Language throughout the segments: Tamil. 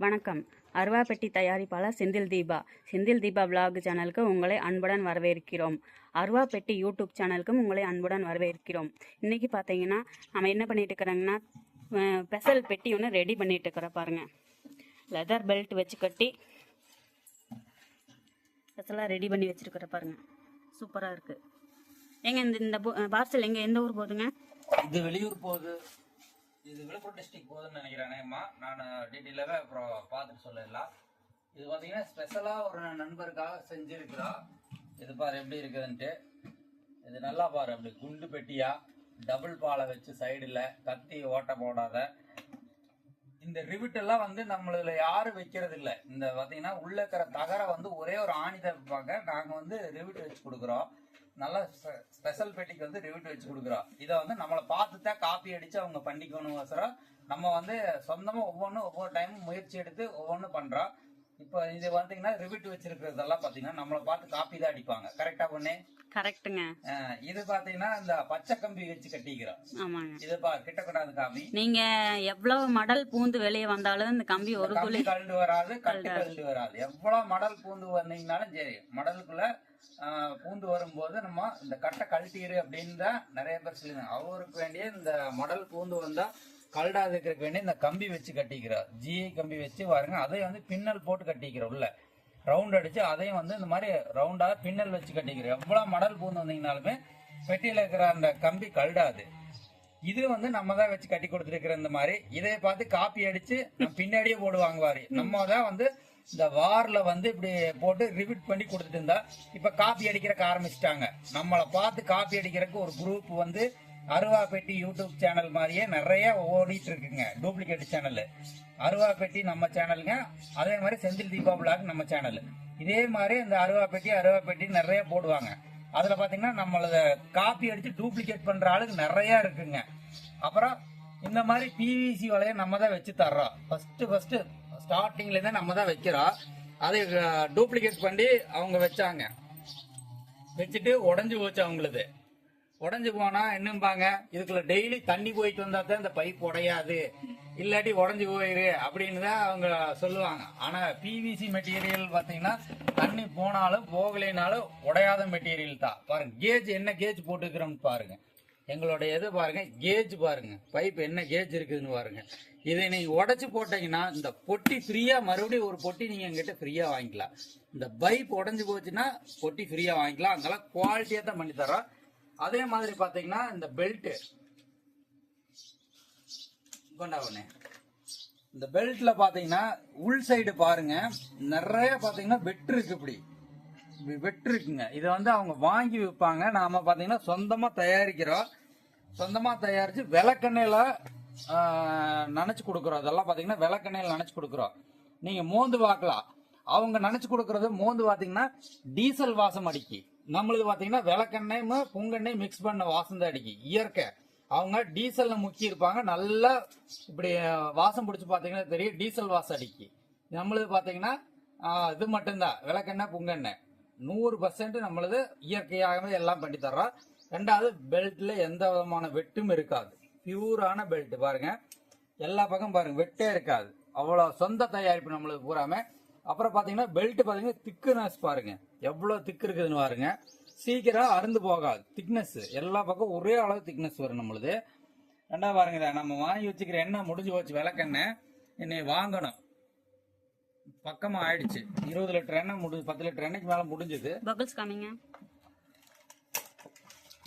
வணக்கம். அருவாப்பெட்டி தயாரிப்பாளர் செந்தில் தீபா. செந்தில் தீபா விலாக் சேனலுக்கு உங்களை அன்புடன் வரவேற்கிறோம். அருவாப்பெட்டி யூடியூப் சேனலுக்கும் உங்களை அன்புடன் வரவேற்கிறோம். இன்றைக்கி பார்த்தீங்கன்னா நம்ம என்ன பண்ணிட்டு இருக்கிறோங்கன்னா பெசல் பெட்டி ஒன்று ரெடி பண்ணிட்டு இருக்கிறோம் பாருங்கள் லெதர் பெல்ட் வச்சு கட்டி பெசலாக ரெடி பண்ணி வச்சுருக்கிற பாருங்கள் சூப்பராக இருக்குது எங்கே இந்த இந்த பார்சல் எங்கே? எந்த ஊர் போகுதுங்க? இது வெளியூர் போகுது. இது விழுப்புரம் டிஸ்ட்ரிக்ட் போகுதுன்னு நினைக்கிறேனேம்மா நான் டீட்டெயிலாகவே அப்புறம் பார்த்துட்டு சொல்லிடலாம். இது பார்த்தீங்கன்னா ஸ்பெஷலாக ஒரு நண்பருக்காக செஞ்சுருக்கிறா. இது பாரு எப்படி இருக்குதுன்ட்டு. இது நல்லா பாரு அப்படி குண்டு பெட்டியா டபுள் பாலை வச்சு சைடில் கத்தி ஓட்ட போடாத. இந்த ரிவிட் எல்லாம் வந்து நம்மளதுல யாரும் வைக்கிறது இல்லை இந்த பார்த்தீங்கன்னா உள்ள இருக்கிற தகரை வந்து ஒரே ஒரு ஆணிதான் வைப்பாங்க நாங்கள் வந்து ரிவிட் வச்சு கொடுக்குறோம். நல்ல ஸ்பெஷல் பெட்டிக்கு வந்து ரிவிட் வச்சு கொடுக்குறோம் இதை வந்து நம்மளை பார்த்து தான் காப்பி அடிச்சு அவங்க பண்ணிக்கணும் நம்ம வந்து சொந்தமா ஒவ்வொன்றும் ஒவ்வொரு டைமும் முயற்சி எடுத்து ஒவ்வொன்றும் பண்றோம் இப்போ இது பார்த்தீங்கன்னா ரிவிட் வச்சிருக்கிறதெல்லாம் பார்த்தீங்கன்னா நம்மளை பார்த்து காப்பி தான் அடிப்பாங்க. கரெக்டா பொண்ணு? கரெக்டுங்க அஹ் இது பார்த்தீங்கன்னா இந்த பச்சை கம்பி வச்சு கட்டிக்கிறோம். ஆமாங்க. இது பா கிட்ட காமி. நீங்க எவ்வளவு மடல் பூந்து வெளியே வந்தாலும் இந்த கம்பி ஒரு துளி கழண்டு வராது கட்டு கழண்டு வராது. எவ்வளவு மடல் பூந்து வந்தீங்கனாலும் சரி மடலுக்குள்ள பூந்து வரும்போது நம்ம இந்த கட்டை கழட்டிடு அப்படின்னு தான் நிறைய பேர் சொல்லுங்க அவருக்கு வேண்டிய இந்த மடல் பூந்து வந்தா கழடாதுக்கு வேண்டிய இந்த கம்பி வச்சு கட்டிக்கிறோம் ஜிஐ கம்பி வச்சு பாருங்க அதையும் வந்து பின்னல் போட்டு கட்டிக்கிறோம் உள்ள. ரவுண்ட் அடிச்சு அதையும் வந்து இந்த மாதிரி ரவுண்டா பின்னல் வச்சு கட்டிக்கிறோம். எவ்வளவு மடல் பூந்து வந்தீங்கனாலுமே பெட்டியில இருக்கிற அந்த கம்பி கல்டாது. இது வந்து நம்ம தான் வச்சு கட்டி கொடுத்துருக்கிற இந்த மாதிரி. இதை பார்த்து காப்பி அடிச்சு பின்னாடியே போடுவாங்க வாரி நம்ம தான் வந்து இந்த வார்ல வந்து இப்படி போட்டு ரிவிட் பண்ணி கொடுத்துட்டு இருந்தா இப்ப காப்பி அடிக்கிறக்கு ஆரம்பிச்சிட்டாங்க. நம்மளை பார்த்து காப்பி அடிக்கிறதுக்கு ஒரு குரூப் வந்து அருவாப்பேட்டி யூடியூப் சேனல் மாதிரியே நிறைய ஓடிட்டு இருக்குங்க டூப்ளிகேட் சேனல். அருவாப்பேட்டி நம்ம சேனலுங்க. அதே மாதிரி செந்தில் தீபா பிளாக் நம்ம சேனல். இதே மாதிரி இந்த அருவாப்பேட்டி அருவாப்பேட்டி நிறைய போடுவாங்க. அதுல பாத்தீங்கன்னா நம்மளத காப்பி அடிச்சு டூப்ளிகேட் பண்ற ஆளுக்கு நிறைய இருக்குங்க. அப்புறம் இந்த மாதிரி பிவிசி வலைய நம்ம தான் வச்சு தர்றோம். ஃபர்ஸ்ட் ஃபர்ஸ்ட் ஸ்டார்டிங்ல இருந்தே நம்ம தான் வைக்கிறோம். அதை டூப்ளிகேட் பண்ணி அவங்க வச்சாங்க. வச்சுட்டு உடஞ்சு போச்சு அவங்களுது. உடஞ்சு போனா என்னம்பாங்க? இதுக்குள்ள டெய்லி தண்ணி போயிட்டு வந்தா தான் இந்த பைப் உடையாது. இல்லாட்டி உடஞ்சு போயிரு அப்படின்னு தான் அவங்க சொல்லுவாங்க. ஆனா பிவிசி மெட்டீரியல் பாத்தீங்கன்னா தண்ணி போனாலும் போகலைனாலும் உடையாத மெட்டீரியல் தான். பாருங்க கேஜ் என்ன கேஜ் போட்டுக்கிறோம்னு பாருங்க. எங்களுடைய இது பாருங்க கேஜ் பாருங்க. பைப் என்ன கேஜ் இருக்குதுன்னு பாருங்க. இதை நீங்க உடைச்சு போட்டீங்கன்னா இந்த பொட்டி ஃப்ரீயா மறுபடியும் ஒரு பொட்டி நீங்க எங்கிட்ட ஃப்ரீயா வாங்கிக்கலாம். இந்த பைப் உடஞ்சு போச்சுன்னா பொட்டி ஃப்ரீயா வாங்கிக்கலாம். அதெல்லாம் குவாலிட்டியா தான் பண்ணி தரோம். அதே மாதிரி பாத்தீங்கன்னா இந்த பெல்ட் கொண்டாவனே இந்த பெல்ட்ல பாத்தீங்கன்னா உள் சைடு பாருங்க நிறைய பாத்தீங்கன்னா வெட்டு இருக்கு இப்படி. வெட்டு இருக்குங்க. இதை வந்து அவங்க வாங்கி விற்பாங்க. நாம பாத்தீங்கன்னா சொந்தமா தயாரிக்கிறோம். சொந்தமா தயாரிச்சு விளக்கெண்ணெயில நினைச்சு கொடுக்குறோம். அதெல்லாம் பாத்தீங்கன்னா விளக்கெண்ணெயில் நினைச்சு கொடுக்குறோம். நீங்க மோந்து பார்க்கலாம் அவங்க நினைச்சு கொடுக்கறது மோந்து பாத்தீங்கன்னா டீசல் வாசம் அடிக்கி. நம்மளுது பாத்தீங்கன்னா விளக்கெண்ணெயும் புங்கெண்ணெய் மிக்ஸ் பண்ண வாசம் தான் இயற்கை. அவங்க டீசல்ல முக்கி இருப்பாங்க. நல்லா இப்படி வாசம் பிடிச்சி பாத்தீங்கன்னா தெரியும். டீசல் வாசம் அடிக்கி. நம்மளுது பாத்தீங்கன்னா இது மட்டும்தான். விளக்கெண்ணெய் புங்கெண்ணெய். நூறு பர்சன்ட் நம்மளது இயற்கையாகவே எல்லாம் பண்ணி தர்றோம் ரெண்டாவது பெல்ட்ல எந்த விதமான வெட்டும் இருக்காது. பியூரான பெல்ட் பாருங்க. எல்லா பக்கம் பாருங்க. வெட்டே இருக்காது. அவ்வளோ சொந்த தயாரிப்பு நம்மளுக்கு பூராமே. அப்புறம் பாத்தீங்கன்னா பெல்ட் பாத்தீங்கன்னா திக்குனஸ் பாருங்க. எவ்வளவு திக்கு இருக்குதுன்னு பாருங்க. சீக்கிரம் அருந்து போகாது. திக்னஸ் எல்லா பக்கம் ஒரே அளவு திக்னஸ் வரும் நம்மளுது. ரெண்டாவது பாருங்க நம்ம வாங்கி வச்சுக்கிற எண்ணெய் முடிஞ்சு போச்சு. விளக்கெண்ணெய். என்னை வாங்கணும். பக்கமா ஆயிடுச்சு. இருபது லிட்டர் எண்ணெய் முடிஞ்சு பத்து லிட்டர் எண்ணெய்க்கு மேல முடிஞ்சது.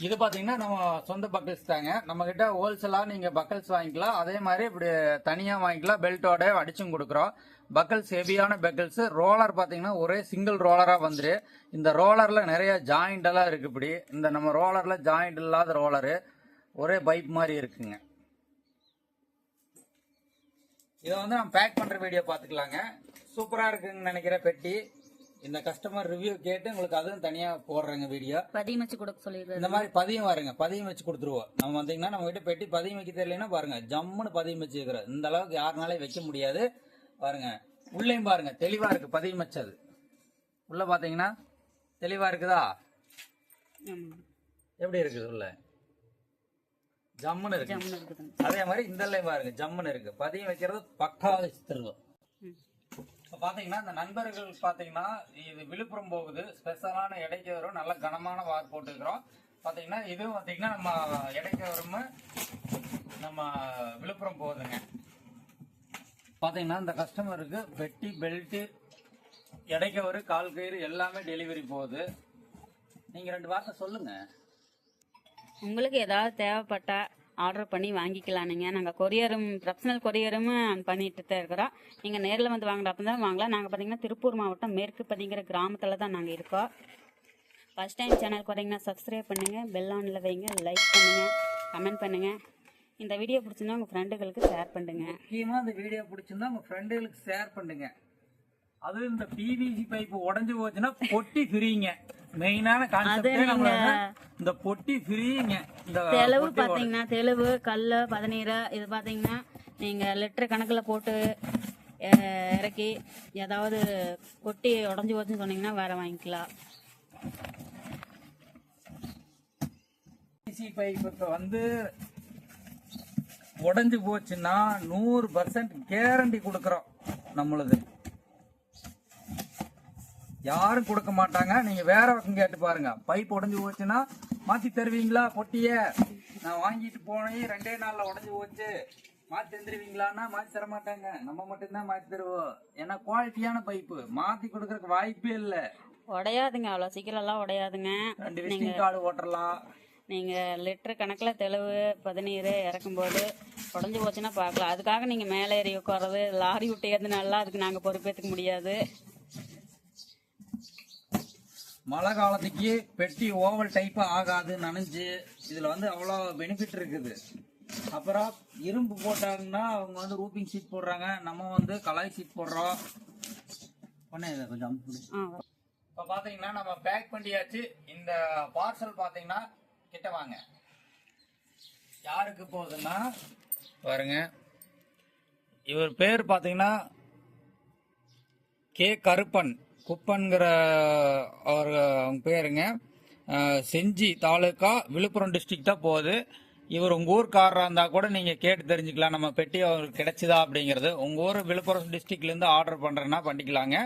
இது பாத்தீங்கன்னா நம்ம சொந்த பக்கல்ஸ் தாங்க. நம்ம கிட்ட ஹோல்சேலா நீங்க பக்கல்ஸ் வாங்கிக்கலாம். அதே மாதிரி இப்படி தனியா வாங்கிக்கலாம். பெல்ட்டோட அடிச்சும் கொடுக்குறோம். பக்கல்ஸ் ஹெவியான பக்கல்ஸ் ரோலர் பாத்தீங்கன்னா ஒரே சிங்கிள் ரோலரா வந்துரு. இந்த ரோலர்ல நிறைய ஜாயிண்ட் எல்லாம் இருக்கு இப்படி. இந்த நம்ம ரோலர்ல ஜாயிண்ட் இல்லாத ரோலரு ஒரே பைப் மாதிரி இருக்குங்க. இதை வந்து நம்ம பேக் பண்ற வீடியோ பாத்துக்கலாங்க சூப்பரா இருக்குன்னு நினைக்கிற பெட்டி. இந்த கஸ்டமர் ரிவ்யூ கேட்டு உங்களுக்கு அதுவும் தனியா போடுறேங்க வீடியோ பதியம் வச்சு கொடுக்க சொல்லிடுறது இந்த மாதிரி பதியம் வருங்க. பதியம் வச்சு கொடுத்துருவோம். நம்ம வந்தீங்கன்னா நம்ம கிட்ட பெட்டி பதியம் வைக்க தெரியலன்னா பாருங்க. ஜம்முன்னு பதியம் வச்சு இருக்கிறோம் இந்த அளவுக்கு யாருனாலே வைக்க முடியாது. பாருங்க. உள்ளேயும் பாருங்க. தெளிவா இருக்கு. பதியம் வச்சது உள்ள பாத்தீங்கன்னா தெளிவா இருக்குதா. எப்படி இருக்குது உள்ள ஜம்முன்னு இருக்கு. அதே மாதிரி இந்த பாருங்க. ஜம்முன்னு இருக்கு. பதியம் வைக்கிறது பக்காவா வச்சு தருவோம் ம். இப்போ பார்த்தீங்கன்னா இந்த நண்பர்கள் பார்த்தீங்கன்னா இது விழுப்புரம் போகுது. ஸ்பெஷலான எடைக்கு வரும் நல்ல கனமான வார் போட்டுக்கிறோம் பார்த்தீங்கன்னா இதுவும் பார்த்தீங்கன்னா நம்ம எடைக்கு வரும் நம்ம விழுப்புரம் போகுதுங்க. பார்த்தீங்கன்னா இந்த கஸ்டமருக்கு பெட்டி பெல்ட்டு எடைக்கவரு கால் கயிறு எல்லாமே டெலிவரி போகுது. நீங்கள் ரெண்டு வார்த்தை சொல்லுங்கள் உங்களுக்கு ஏதாவது தேவைப்பட்டா ஆர்டர் பண்ணி வாங்கிக்கலாம். நீங்கள் நாங்கள் கொரியரும் ப்ரொஃபஷனல் கொரியரும் பண்ணிட்டு தான் இருக்கிறோம். நீங்கள் நேரில் வந்து வாங்குறப்ப தான் வாங்கலாம். நாங்கள் பார்த்தீங்கன்னா திருப்பூர் மாவட்டம் மேற்கு பதிங்கிற கிராமத்தில் தான் நாங்கள் இருக்கோம். ஃபஸ்ட் டைம் சேனலுக்கு வரீங்கன்னா சப்ஸ்கிரைப் பண்ணுங்கள் பெல் ஆனில் வைங்க லைக் பண்ணுங்கள் கமெண்ட் பண்ணுங்கள் இந்த வீடியோ பிடிச்சிருந்தா உங்கள் ஃப்ரெண்டுகளுக்கு ஷேர் பண்ணுங்கள் முக்கியமாக இந்த வீடியோ பிடிச்சிருந்தா உங்கள் ஃப்ரெண்டுகளுக்கு ஷேர் பண்ணுங்க. அது இந்த பிவிசி பைப் உடைஞ்சு போச்சுன்னா பொட்டி ஃப்ரீங்க மெயினான கான்செப்டே இந்த பொட்டி ஃப்ரீங்க இந்த தெளிவு பார்த்தீங்கன்னா தெளிவு கல் பதநீர் இது பார்த்தீங்கன்னா நீங்கள் லிட்டர் கணக்கில் போட்டு இறக்கி ஏதாவது கொட்டி உடஞ்சி போச்சுன்னு சொன்னீங்கன்னா வேற வாங்கிக்கலாம். பிவிசி பைப் இப்போ வந்து உடைஞ்சு போச்சுன்னா நூறு பர்சன்ட் கேரண்டி கொடுக்குறோம் நம்மளுது. யாரும் கொடுக்க மாட்டாங்க. நீங்க வேற பக்கம் கேட்டு பாருங்க. பைப் உடைஞ்சு போச்சுன்னா மாத்தி தருவீங்களா பொட்டிய? நான் வாங்கிட்டு போனேன். ரெண்டே நாள்ல உடைஞ்சு போச்சு. மாத்தி தந்துருவீங்களான்னா மாத்தி தர மாட்டாங்க. நம்ம மட்டும்தான் மாத்தி தருவோம். ஏன்னா குவாலிட்டியான பைப்பு. மாத்தி கொடுக்கறதுக்கு வாய்ப்பே இல்லை. உடையாதுங்க. அவ்வளோ சீக்கிரம்லாம் உடையாதுங்க. ரெண்டு கார்டு ஓட்டலாம். நீங்கள் லிட்டர் கணக்கில் தெளிவு பதநீர் இறக்கும்போது உடஞ்சி போச்சுன்னா பார்க்கலாம். அதுக்காக நீங்கள் மேலே ஏறி உட்காறது லாரி விட்டு ஏறினாலாம் அதுக்கு நாங்கள் பொறுப்பேற்றுக்க முடியாது. மழை காலத்துக்கு பெட்டி ஓவல் டைப் ஆகாது நனைஞ்சு. இதுல வந்து அவ்வளோ பெனிஃபிட் இருக்குது. அப்புறம் இரும்பு போட்டாங்கன்னா அவங்க வந்து ரூப்பிங் சீட் போடுறாங்க. நம்ம வந்து கலாய் சீட் போடுறோம். பண்ண இதை கொஞ்சம் இப்போ பார்த்தீங்கன்னா நம்ம பேக் பண்ணியாச்சு. இந்த பார்சல் பார்த்தீங்கன்னா கிட்ட வாங்க. யாருக்கு போகுதுன்னா பாருங்க. இவர் பேர் பார்த்தீங்கன்னா கே. கருப்பன். குப்பன்கிற அவர் அவங்க பேருங்க. செஞ்சி தாலுக்கா விழுப்புரம் டிஸ்ட்ரிக்ட் தான் போகுது. இவர் உங்கள் ஊர்க்காரராக இருந்தால் கூட நீங்கள் கேட்டு தெரிஞ்சுக்கலாம். நம்ம பெட்டி அவருக்கு கிடைச்சிதா அப்படிங்கிறது. உங்கள் ஊர் விழுப்புரம் டிஸ்ட்ரிக்ட்லேருந்து ஆர்டர் பண்ணுறேன்னா பண்ணிக்கலாங்க.